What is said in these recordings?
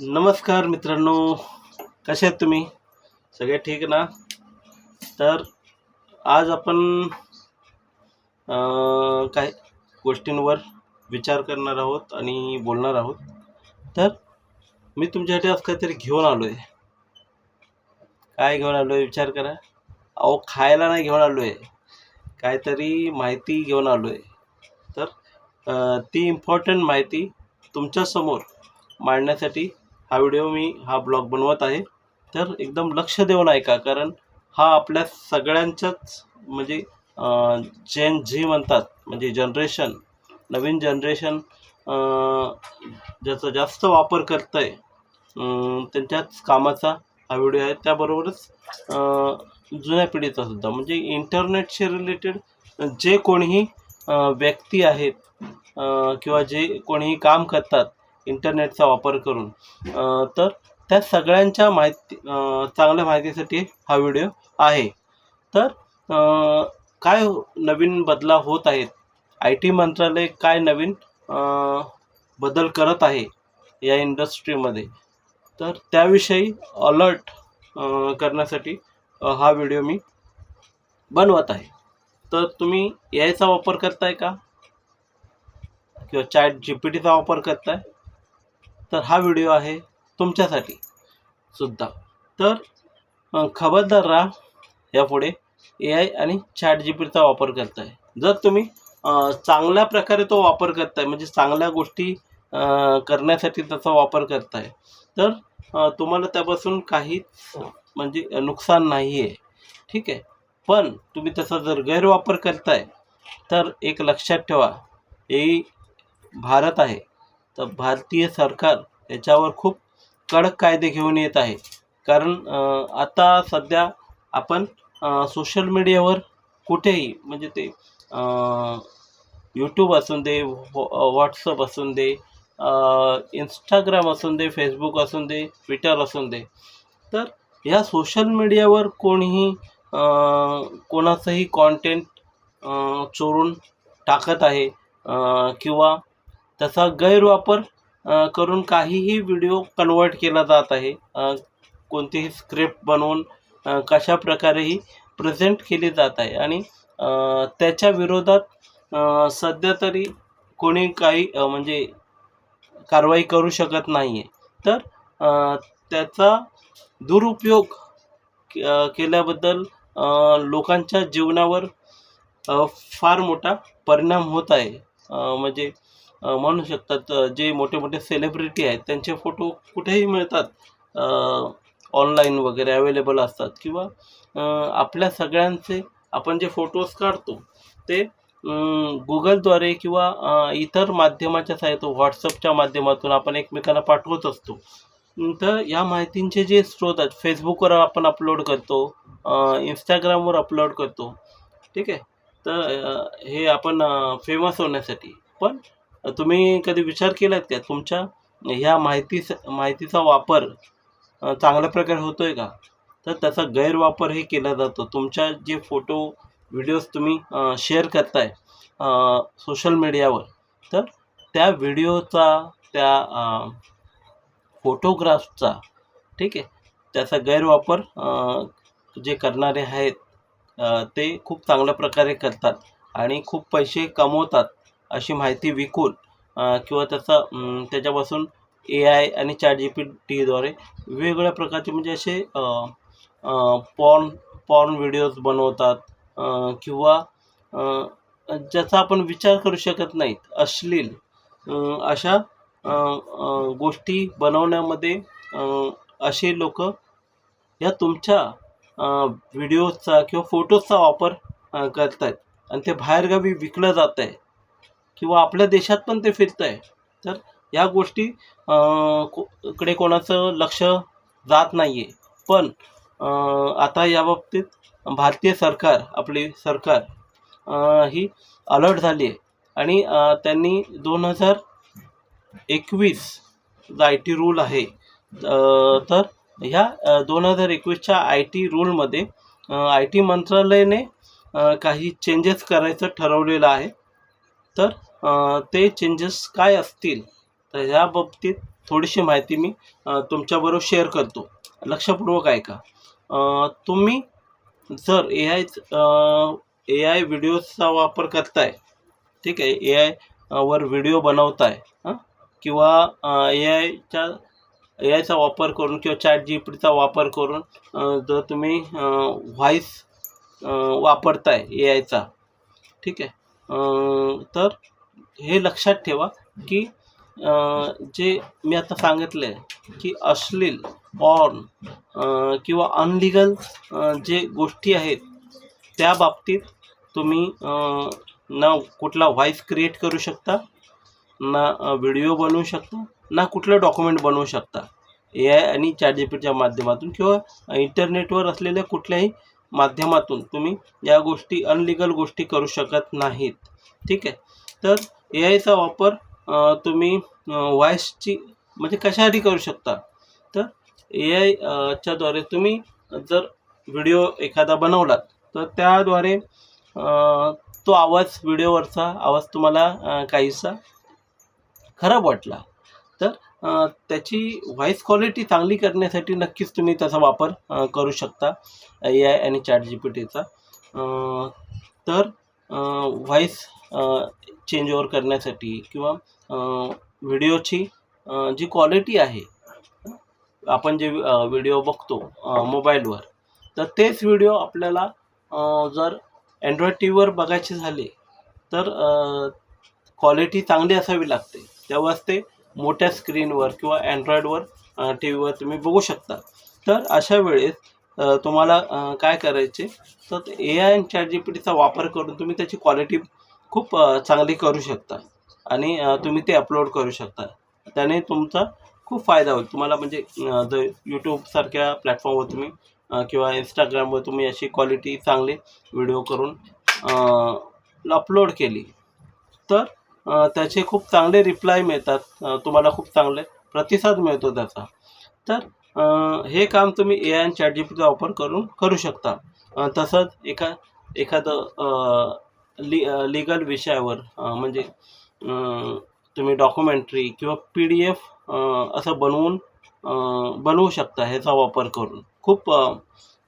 नमस्कार मित्रांनो कसे आहेत तुम्ही? सगळे ठीक ना? तर आज आपण काय गोष्टींवर विचार करणार आहोत आणि बोलणार आहोत. तर मी तुमच्यासाठी आज काहीतरी घेऊन आलो आहे काय घेऊन आलो आहे विचार करा. अहो खायला नाही घेऊन आलो आहे काहीतरी माहिती घेऊन आलो आहे तर ती इम्पॉर्टंट माहिती तुमच्यासमोर मांडण्यासाठी हा व्हिडिओ मी हा ब्लॉग बनवत आहे. तर एकदम लक्ष देऊन ऐका कारण हा आपल्या सगळ्यांच्याच म्हणजे जेन झी म्हणतात म्हणजे जनरेशन नवीन जनरेशन ज्याचा जास्त वापर करतं आहे त्यांच्याच कामाचा हा व्हिडिओ आहे. त्याबरोबरच जुन्या पिढीचा सुद्धा. म्हणजे इंटरनेटशी रिलेटेड जे कोणीही व्यक्ती आहेत किंवा जे कोणीही काम करतात इंटरनेटचा वापर करून. तर त्या सगळ्यांच्या माहिती चांगल्या माहितीसाठी हा व्हिडिओ आहे. तर काय नवीन बदलाव होत आहेत? आय टी मंत्रालय काय नवीन बदल करत आहे या इंडस्ट्रीमध्ये? तर त्याविषयी अलर्ट करण्यासाठी हा व्हिडिओ मी बनवत आहे. तर तुम्ही याचा वापर करताय का? किंवा चॅट जी पी टीचा वापर करताय? तर हा व्हिडिओ आहे तुमच्यासाठी सुद्धा. तर खबरदार राहा यापुढे ए आय आणि चॅट जी पीचा वापर करताय. जर तुम्ही चांगल्या प्रकारे तो वापर करताय म्हणजे चांगल्या गोष्टी करण्यासाठी त्याचा वापर करताय तर तुम्हाला त्यापासून काहीच म्हणजे नुकसान नाही आहे ठीक आहे? पण तुम्ही त्याचा जर गैरवापर करताय तर एक लक्षात ठेवा ही भारत आहे. तर भारतीय सरकार याच्यावर खूप कडक कायदे घेऊन येत आहे. कारण आता सध्या आपण सोशल मीडियावर कुठेही म्हणजे ते यूट्यूब असून दे व्हॉट्सअप असून दे इंस्टाग्राम असून दे फेसबुक असून दे ट्विटर असून दे तर या सोशल मीडियावर कोणीही कोणाचंही कॉन्टेंट चोरून टाकत आहे किंवा त्याचा गैरवापर करून काहीही व्हिडिओ कन्वर्ट केला जात आहे. कोणतीही स्क्रिप्ट बनवून कशा प्रकारेही प्रेझेंट केली जात आहे. आणि त्याच्या विरोधात सध्या तरी कोणी काही म्हणजे कारवाई करू शकत नाही आहे तर त्याचा दुरुपयोग केल्याबद्दल लोकांच्या जीवनावर फार मोठा परिणाम होत आहे. म्हणजे म्हणू शकतात जे मोठे मोठे सेलिब्रिटी आहेत त्यांचे फोटो कुठेही मिळतात ऑनलाईन वगैरे अवेलेबल असतात किंवा आपल्या सगळ्यांचे आपण जे फोटोज काढतो ते गुगलद्वारे किंवा इतर माध्यमाच्या सहाय्यातून व्हॉट्सअपच्या माध्यमातून आपण एकमेकांना पाठवत असतो. तर या माहितींचे जे स्रोत आहेत फेसबुकवर आपण अपलोड करतो इंस्टाग्रामवर अपलोड करतो. ठीक आहे? तर हे आपण फेमस होण्यासाठी. पण तुम्ही कधी विचार केलात का? तुमच्या ह्या माहिती माहितीचा वापर चांगल्या प्रकारे होतो आहे का? तर त्याचा गैरवापरही केला जातो. तुमच्या जे फोटो व्हिडिओज तुम्ही शेअर करताय सोशल मीडियावर तर त्या व्हिडिओचा त्या फोटोग्राफचा ठीक आहे त्याचा गैरवापर जे करणारे आहेत ते खूप चांगल्या प्रकारे करतात आणि खूप पैसे कमवतात. अशी माहिती विकून किंवा त्याचा त्याच्यापासून ए आय आणि चॅट जी पी टीद्वारे वेगवेगळ्या प्रकारचे म्हणजे असे पॉर्न पॉर्न व्हिडिओज बनवतात किंवा ज्याचा आपण विचार करू शकत नाहीत अश्लील अशा गोष्टी बनवण्यामध्ये असे लोक या तुमच्या व्हिडिओजचा किंवा फोटोजचा वापर करत आहेत आणि ते बाहेरगावी विकलं जात आहे किंवा आपल्या देशात पण ते फिरत आहे तर या गोष्टी कडे कोणाचं लक्ष जात नाही आहे पण आता आता याबाबतीत भारतीय सरकार आपली सरकार ही अलर्ट झाली आहे आणि त्यांनी दोन हजार एकवीस जो आय टी रूल आहे. तर ह्या दोन हजार एकवीसच्या आय टी रूलमध्ये आय टी मंत्रालयाने काही चेंजेस करायचं ठरवलेलं आहे. तर ते चेंजेस काय असतील तर ह्या बाबतीत थोडीशी माहिती मी तुमच्याबरोबर शेअर करतो. लक्षपूर्वक ऐका. तुम्ही जर ए आय ए आय व्हिडिओजचा वापर करताय ठीक आहे ए आय वर व्हिडिओ बनवताय हां? किंवा ए आयच्या ए आयचा वापर करून किंवा चॅट जी पीचा वापर करून जर तुम्ही व्हॉईस वापरताय ए आयचा ठीक आहे तर हे लक्षात ठेवा की जे मी आता सांगितलं आहे की अश्लील पॉर्न किंवा अनलिगल जे गोष्टी आहेत त्या बाबतीत तुम्ही ना कुठला व्हॉइस क्रिएट करू शकता ना व्हिडिओ बनवू शकता ना कुठलं डॉक्युमेंट बनवू शकता. ए आय आणि चॅट जी पीच्या माध्यमातून किंवा इंटरनेटवर असलेल्या कुठल्याही माध्यमातून तुम्ही या गोष्टी अनलिगल गोष्टी करू शकत नाहीत. ठीक आहे? तर ए आयचा वापर तुम्ही व्हॉईसची म्हणजे कशासाठी करू शकता? तर ए आय च्याद्वारे तुम्ही जर व्हिडिओ एखादा बनवलात तर त्याद्वारे तो आवाज व्हिडिओवरचा आवाज तुम्हाला काहीसा खराब वाटला. तर त्याची व्हॉईस क्वालिटी चांगली करण्यासाठी नक्कीच तुम्ही त्याचा वापर करू शकता ए आय आणि चॅट जी पी टीचा तर व्हॉईस चेंज ओवर करण्यासाठी किंवा व्हिडिओची जी क्वालिटी आहे आपण जे व्हिडिओ बघतो मोबाईलवर तर तेच व्हिडिओ आपल्याला जर अँड्रॉइड टी व्हीवर बघायचे झाले तर क्वालिटी चांगली असावी लागते. तेव्हाच ते मोठ्या स्क्रीनवर किंवा अँड्रॉइडवर टी व्हीवर तुम्ही बघू शकता. तर अशा वेळेस तुम्हाला काय करायचे? तर ए आय आणि चॅट जी पी टीचा वापर करून तुम्ही त्याची क्वालिटी खूप चांगली करू शकता आणि तुम्ही ते अपलोड करू शकता. त्याने तुमचा खूप फायदा होईल. तुम्हाला म्हणजे द यूट्यूबसारख्या प्लॅटफॉर्मवर तुम्ही किंवा इंस्टाग्रामवर तुम्ही अशी क्वालिटी चांगली व्हिडिओ करून अपलोड केली तर त्याचे खूप चांगले रिप्लाय मिळतात. तुम्हाला खूप चांगले प्रतिसाद मिळतो त्याचा. तर हे काम तुम्ही ए आय आणि चॅट जी पीचा वापर करून करू शकता. तसंच एका एखादं लि लिगल विषयावर म्हणजे तुम्ही डॉक्युमेंटरी किंवा पी डी एफ असं बनवून बनवू शकता ह्याचा वापर करून. खूप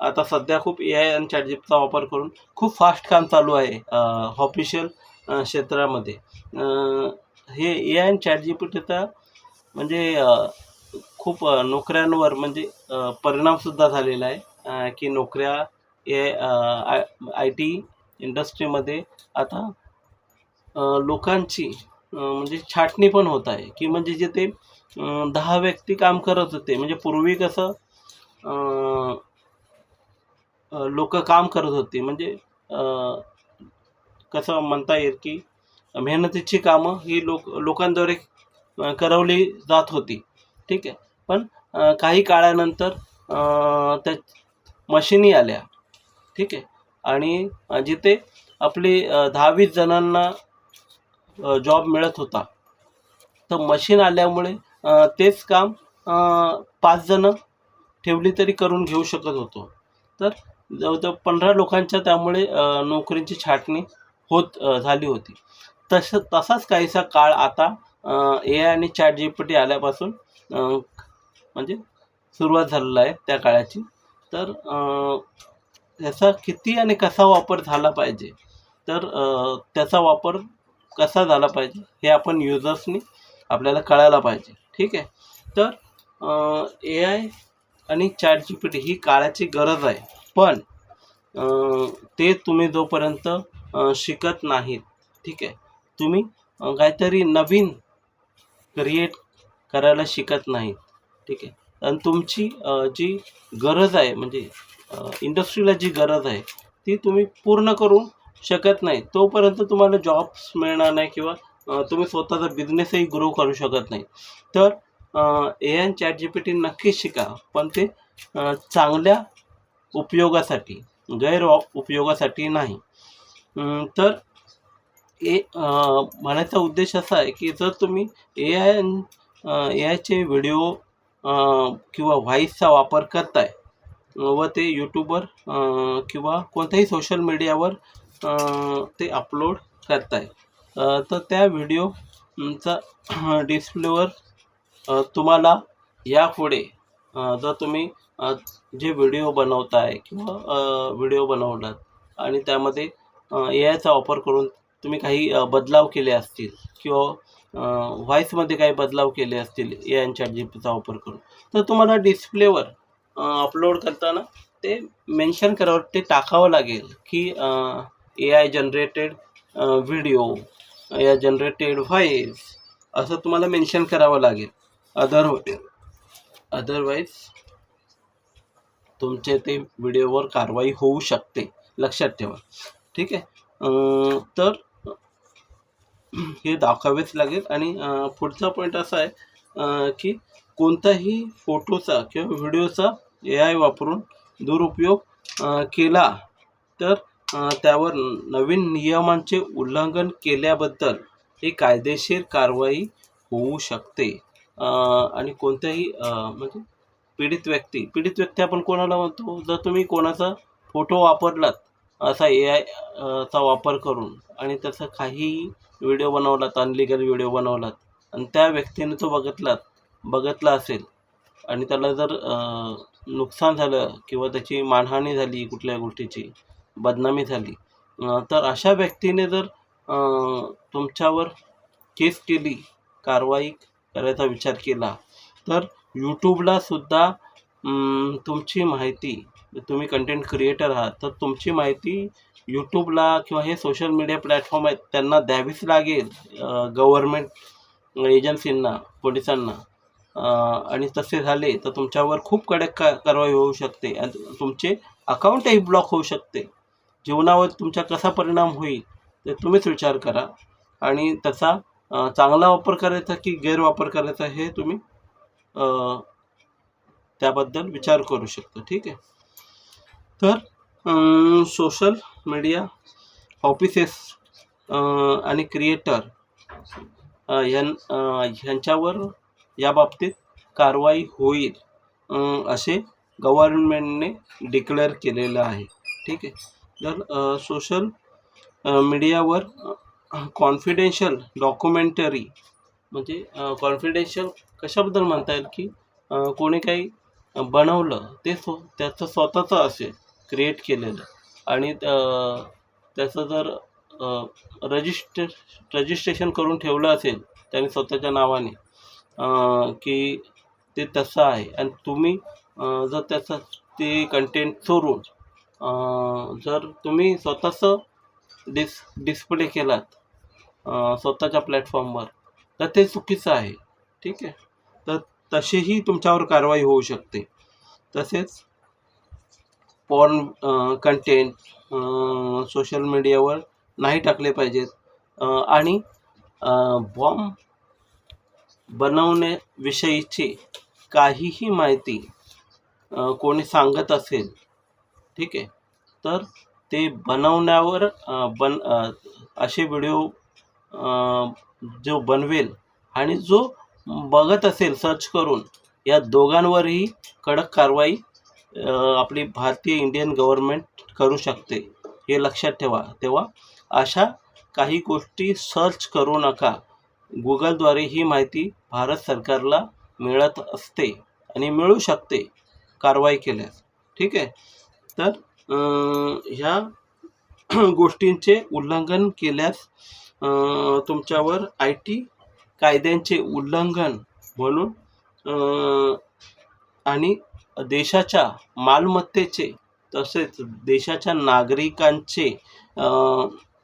आता सध्या खूप ए आय आणि चॅटजीपचा वापर करून खूप फास्ट काम चालू आहे ऑफिशियल क्षेत्रामध्ये. हे ए आय आणि चॅट जी पी टीचा म्हणजे खूप नोकऱ्यांवर म्हणजे परिणामसुद्धा झालेला आहे. की नोकऱ्या ए आय आय टी इंडस्ट्रीमध्ये आता लोकांची म्हणजे छाटणी पण होत आहे. की म्हणजे जे ते दहा व्यक्ती काम करत होते. म्हणजे पूर्वी कसं लोक काम करत होते. म्हणजे कसं म्हणता येईल की मेहनतीची कामं ही लोक लोकांद्वारे करवली जात होती. ठीक आहे? पण काही काळानंतर त्या मशिनी आल्या. ठीक आहे? आणि जिथे आपली दहावीस जणांना जॉब मिळत होता तर मशीन आल्यामुळे तेच काम पाच जणं ठेवली तरी करून घेऊ शकत होतो. तर जवळजवळ पंधरा लोकांच्या त्यामुळे नोकरींची छाटणी होत झाली होती. तसं तसाच काहीसा काळ आता ए आय आणि चॅट जी पी टी आल्यापासून म्हणजे सुरुवात झालेला आहे त्या काळाची. तर याचा किती आणि कसा वापर झाला पाहिजे? तर त्याचा वापर कसा झाला पाहिजे? हे आपण युजर्सनी आपल्याला कळायला पाहिजे. ठीक आहे? तर ए आय आणि चॅट जी पी टी ही काळाची गरज आहे. पण ते तुम्ही जोपर्यंत शिकत नाहीत ठीक आहे? तुम्ही काहीतरी नवीन क्रिएट करायला शिकत नाही. ठीक आहे? आणि तुमची जी गरज आहे म्हणजे इंडस्ट्रीला जी गरज आहे ती तुम्ही पूर्ण करू शकत नाही. तोपर्यंत तुम्हाला जॉब्स मिळणार नाही किंवा तुम्ही स्वतःचा बिझनेसही ग्रो करू शकत नाही. तर A I chat G P T नक्कीच शिका पण ते चांगल्या उपयोगासाठी गैर उपयोगासाठी नाही तर ए म्हणायचा उद्देश असा आहे की जर तुम्ही ए आय ए आयचे व्हिडिओ किंवा व्हॉईसचा वापर करताय व ते यूट्यूबवर किंवा कोणत्याही सोशल मीडियावर ते अपलोड करताय तर त्या व्हिडिओचा डिस्प्लेवर तुम्हाला यापुढे जर तुम्ही जे व्हिडिओ बनवताय किंवा व्हिडिओ बनवलात आणि त्यामध्ये ए आयचा वापर करून तुम्ही काही बदलाव केले असतील? किंवा व्हॉईसमध्ये काही बदलाव केले असतील ए आय चॅट जी पीचा वापर करून? तर तुम्हाला डिस्प्लेवर अपलोड करताना ते मेन्शन करावं ते टाकावं लागेल की ए आय जनरेटेड व्हिडिओ या जनरेटेड व्हॉईस असं तुम्हाला मेन्शन करावं लागेल. अदर अदरवाईज तुमचे ते व्हिडिओवर कारवाई होऊ शकते. लक्षात ठेवा. ठीक आहे? तर हे दाखवावेच लागेल. आणि पुढचा पॉईंट असा आहे की कोणताही फोटोचा किंवा व्हिडिओचा ए आय वापरून दुरुपयोग केला तर त्यावर नवीन नियमांचे उल्लंघन केल्याबद्दल ही कायदेशीर कारवाई होऊ शकते. आणि कोणत्याही म्हणजे पीडित व्यक्ती पीडित व्यक्ती आपण कोणाला म्हणतो? जर तुम्ही कोणाचा फोटो वापरलात असा ए आय चा वापर करून आणि त्याचा काही व्हिडिओ बनवलात अनलिगल व्हिडिओ बनवलात आणि त्या व्यक्तीने तो बघितलात बघितला असेल आणि त्याला जर नुकसान झालं किंवा त्याची मानहानी झाली कुठल्या गोष्टीची बदनामी झाली तर अशा व्यक्तीने जर तुमच्यावर केस केली कारवाई करायचा विचार केला तर यूट्यूबला सुद्धा तुमची माहिती तुम्ही कंटेंट क्रिएटर आहात तर तुमची माहिती यूट्यूबला किंवा हे सोशल मीडिया प्लॅटफॉर्म आहेत त्यांना द्यावीच लागेल गव्हर्मेंट एजन्सींना पोलिसांना. आणि तसे झाले तर तुमच्यावर खूप कडक का कारवाई होऊ शकते. आणि तुमचे अकाउंटही ब्लॉक होऊ शकते. जीवनावर तुमचा कसा परिणाम होईल ते तुम्हीच विचार करा. आणि त्याचा चांगला वापर करायचा की गैरवापर करायचा हे तुम्ही त्याबद्दल विचार करू शकता. ठीक आहे? तर सोशल मीडिया ऑफिसेस आणि क्रिएटर ह्यां ह्यांच्यावर ह्यांच्यावर याबाबतीत कारवाई होईल असे गव्हर्नमेंटने डिक्लेअर केलेलं आहे. ठीक आहे? तर सोशल मीडियावर कॉन्फिडेन्शियल डॉक्युमेंटरी म्हणजे कॉन्फिडेन्शियल कशाबद्दल म्हणता येईल की कोणी काही बनवलं ते स्व त्याचं स्वतःचं असेल. क्रिएट केलेलं. आणि त्याचं जर रजिस्टर रजिस्ट्रेशन करून ठेवलं असेल त्याने स्वतःच्या नावाने की ते तसं आहे. आणि तुम्ही जर त्याचं ते कंटेंट चोरून जर तुम्ही स्वतःचं डिस डिस्प्ले केलात स्वतःच्या प्लॅटफॉर्मवर तर ते चुकीचं आहे. ठीक आहे? तर तशीही तुमच्यावर कारवाई होऊ शकते. तसेच पॉर्न कंटेंट सोशल मीडियावर नाही टाकले पाहिजेत. आणि बॉम्ब बनवण्याविषयीची काहीही माहिती कोणी सांगत असेल ठीक आहे तर ते बनवण्यावर बन असे व्हिडिओ जो बनवेल आणि जो बघत असेल सर्च करून या दोघांवरही कडक कारवाई आपली भारतीय इंडियन गव्हर्मेंट करू शकते. हे लक्षात ठेवा. तेव्हा अशा काही गोष्टी सर्च करू नका. गुगलद्वारे ही माहिती भारत सरकारला मिळत असते आणि मिळू शकते कारवाई केल्यास. ठीक आहे? तर ह्या गोष्टींचे उल्लंघन केल्यास तुमच्यावर आय टी कायद्यांचे उल्लंघन म्हणून आणि देशाच्या मालमत्तेचे तसेच देशाच्या नागरिकांचे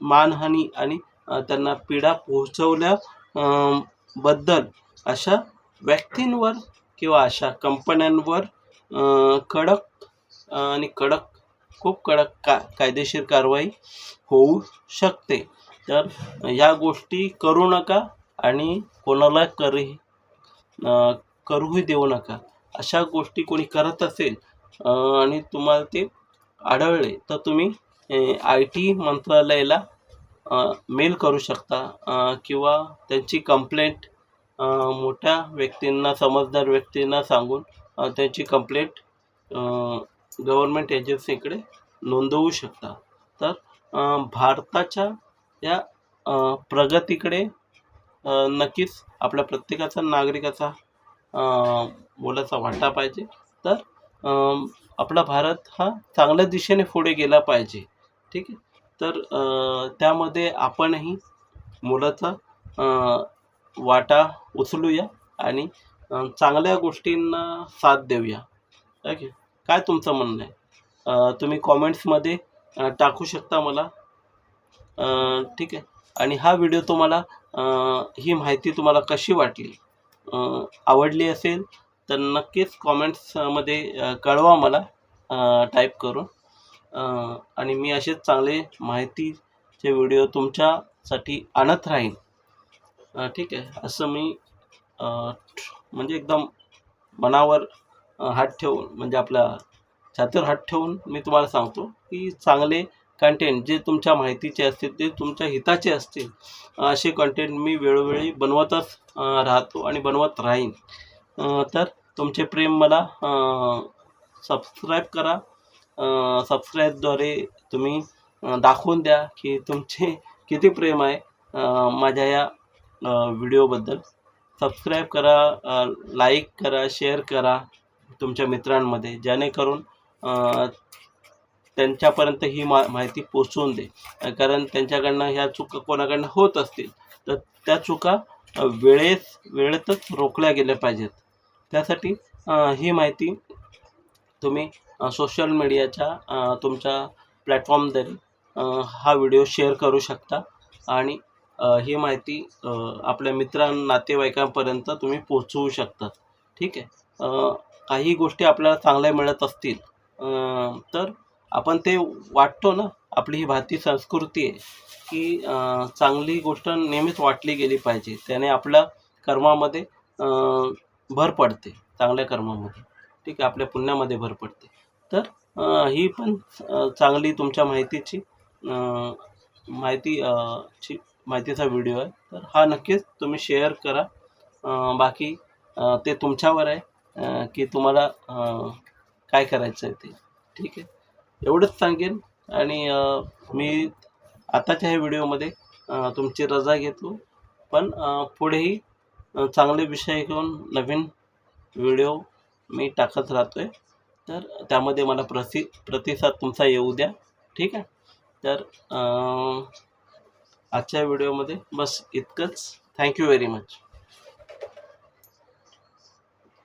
मानहानी आणि त्यांना पीडा पोहोचवल्या बद्दल अशा व्यक्तींवर किंवा अशा कंपन्यांवर कडक आणि कडक खूप कडक का कायदेशीर कारवाई होऊ शकते. तर या गोष्टी करू नका आणि कोणाला करी करूही देऊ नका. अशा गोष्टी कोणी करत असेल आणि तुम्हाला ते आढळले तर तुम्ही आय टी मंत्रालयाला मेल करू शकता किंवा त्यांची कंप्लेंट मोठ्या व्यक्तींना समजदार व्यक्तींना सांगून त्यांची कंप्लेंट गव्हर्मेंट एजन्सीकडे नोंदवू शकता. तर भारताच्या या प्रगतीकडे नक्कीच आपल्या प्रत्येकाचा नागरिकाचा मोलाचा वाटा पाहिजे. तर आपला भारत हा चांगल्या दिशेने पुढे गेला पाहिजे. ठीक आहे? तर त्यामध्ये आपणही मोलाचा वाटा उचलूया आणि चांगल्या गोष्टींना साथ देऊया. ओके? काय तुमचं म्हणणं आहे? तुम्ही कॉमेंट्समध्ये टाकू शकता मला. ठीक आहे? आणि हा व्हिडिओ तुम्हाला ही माहिती तुम्हाला कशी वाटली? आवडली असेल तर नक्कीच कॉमेंट्समध्ये कळवा मला टाईप करून. आणि मी असेच चांगले माहितीचे व्हिडिओ तुमच्यासाठी आणत राहीन. ठीक आहे. असं मी म्हणजे एकदम मनावर हात ठेवून म्हणजे आपल्या छातीवर हात ठेवून मी तुम्हाला सांगतो की चांगले कंटेंट जे तुमच्या माहितीचे असतील ते तुमच्या हिताचे असतील असे कंटेंट मी वेळोवेळी बनवतच राहतो आणि बनवत राहीन. तर तुमचे प्रेम मला सबस्क्राईब करा. सबस्क्राईबद्वारे तुम्ही दाखवून द्या की तुमचे किती प्रेम आहे माझ्या या व्हिडिओबद्दल. सबस्क्राईब करा लाईक करा शेअर करा तुमच्या मित्रांमध्ये जेणेकरून त्यांच्यापर्यंत ही मा माहिती पोचवून दे. कारण त्यांच्याकडनं ह्या चुका कोणाकडनं होत असतील तर त्या चुका वेळेस वेळेतच रोखल्या गेल्या पाहिजेत. त्यासाठी ही माहिती तुम्ही सोशल मीडियाच्या तुमच्या प्लॅटफॉर्मद्वारे हा व्हिडिओ शेअर करू शकता. आणि ही माहिती आपल्या मित्रां नातेवाईकांपर्यंत तुम्ही पोचवू शकता. ठीक आहे? काही गोष्टी आपल्याला चांगल्या मिळत असतील तर आपण ते वाटतो ना आपली ही भारतीय संस्कृती आहे की चांगली गोष्ट नेहमीच वाटली गेली पाहिजे. त्याने आपल्या कर्मामध्ये भर पडते चांगल्या कर्मामध्ये. ठीक आहे आपल्या पुण्यामध्ये भर पडते. तर ही पण चांगली तुमच्या माहितीची माहिती ची माहितीचा व्हिडिओ आहे. तर हा नक्कीच तुम्ही शेअर करा. बाकी ते तुमच्यावर आहे की तुम्हाला काय करायचं आहे ते. ठीक आहे. एवढंच सांगेन. आणि मी आताच्या ह्या व्हिडिओमध्ये तुमची रजा घेतो. पण पुढेही चांगले विषय घेऊन नवीन व्हिडिओ मी टाकत राहतो आहे तर त्यामध्ये मला प्रसि प्रतिसाद तुमचा येऊ द्या. ठीक आहे? तर आजच्या व्हिडिओमध्ये बस इतकंच. Thank you very much